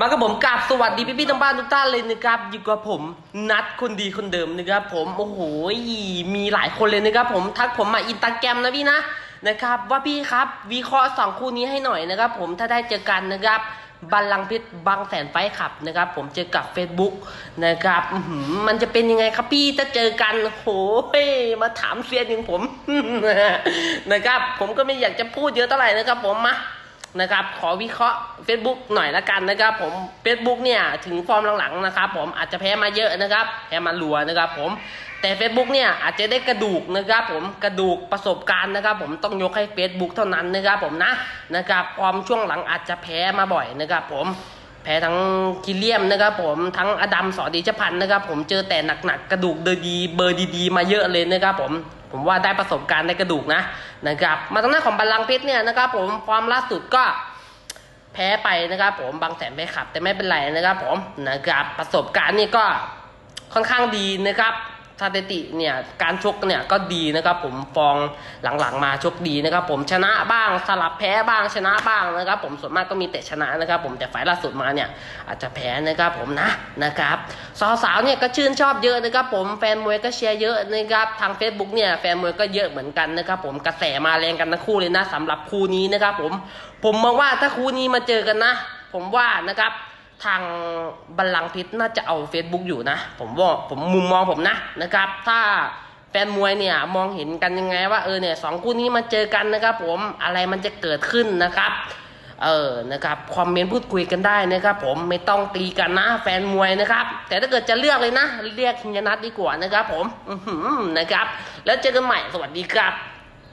มากับผมกราบสวัสดีพี่ๆทั้งบ้านทุกท่านเลยนะครับ อยู่กับผมนัดคนดีคนเดิมนะครับ ผมโอ้โหมีหลายคนเลยนะครับ ผมทักผมมาอินตาแกรมนะพี่นะนะครับ ว่าพี่ครับวิเคราะห์สองคู่นี้ให้หน่อยนะครับ ผมถ้าได้เจอกันนะครับบัลลังก์เพชรบางแสนไฟขับนะครับ ผมเจอกับ Facebook นะครับมันจะเป็นยังไงครับพี่ถ้าเจอกันโอ้ยมาถามเซียนอย่างผมนะครับ ผมก็ไม่อยากจะพูดเยอะเท่าไหร่นะครับ ผมมา นะครับ ขอวิเคราะห์ Facebook หน่อยละกันนะครับ ผม Facebook เนี่ยถึงฟอร์มหลังๆนะครับ ผมอาจจะแพ้มาเยอะนะครับแพ้มาลัวนะครับ ผมแต่ Facebook เนี่ยอาจจะได้กระดูกนะครับ ผมกระดูกประสบการณ์นะครับ ผมต้องยกให้ Facebook เท่านั้นนะครับ ผมนะนะครับความช่วงหลังอาจจะแพ้มาบ่อยนะครับ ผมแพ้ทั้งกิเลียมนะครับผมทั้งอดัมสอดีชพันนะครับ ผมเจอแต่หนักๆกระดูกเดอดีเบอร์ดีๆ มาเยอะเลยนะครับ ผมผมว่าได้ประสบการณ์ได้กระดูกนะ นะครับ มาตรงหน้าของบัลลังเพชรเนี่ยนะครับ ผมความล่าสุดก็แพ้ไปนะครับ ผมบางแสนไปขับ แต่ไม่เป็นไรนะครับ ผมนะครับประสบการณ์นี่ก็ค่อนข้างดีนะครับ สถิติเนี่ยการชกเนี่ยก็ดีนะครับผมฟองหลังๆมาชกดีนะครับผมชนะบ้างสลับแพ้บ้างชนะบ้างนะครับ ผมส่วนมากก็มีแต่ชนะนะครับ ผมแต่ฝ่ายล่าสุดมาเนี่ยอาจจะแพ้นะครับผมนะนะครับสาวๆเนี่ยก็ชื่นชอบเยอะนะครับผมแฟนมวยก็เชียร์เยอะนะครับทาง Facebook เนี่ยแฟนมวยก็เยอะเหมือนกันนะครับผมกระแสมาแรงกันทั้งคู่เลยนะสำหรับคู่นี้นะครับผมผมมองว่าถ้าคู่นี้มาเจอกันนะ ผมว่านะครับ ทางบัลลังก์พิษน่าจะเอา Facebook อยู่นะ ผมว่าผมมุมมองผมนะนะครับ ถ้าแฟนมวยเนี่ยมองเห็นกันยังไงว่าเออเนี่ยสองคู่นี้มาเจอกันนะครับ ผมอะไรมันจะเกิดขึ้นนะครับเออนะครับคอมเมนต์พูดคุยกันได้นะครับผมไม่ต้องตีกันนะแฟนมวยนะครับ แต่ถ้าเกิดจะเลือกเลยนะ เรียกฮิญนัทดีกว่านะครับ ผมนะครับ แล้วเจอกันใหม่สวัสดีครับ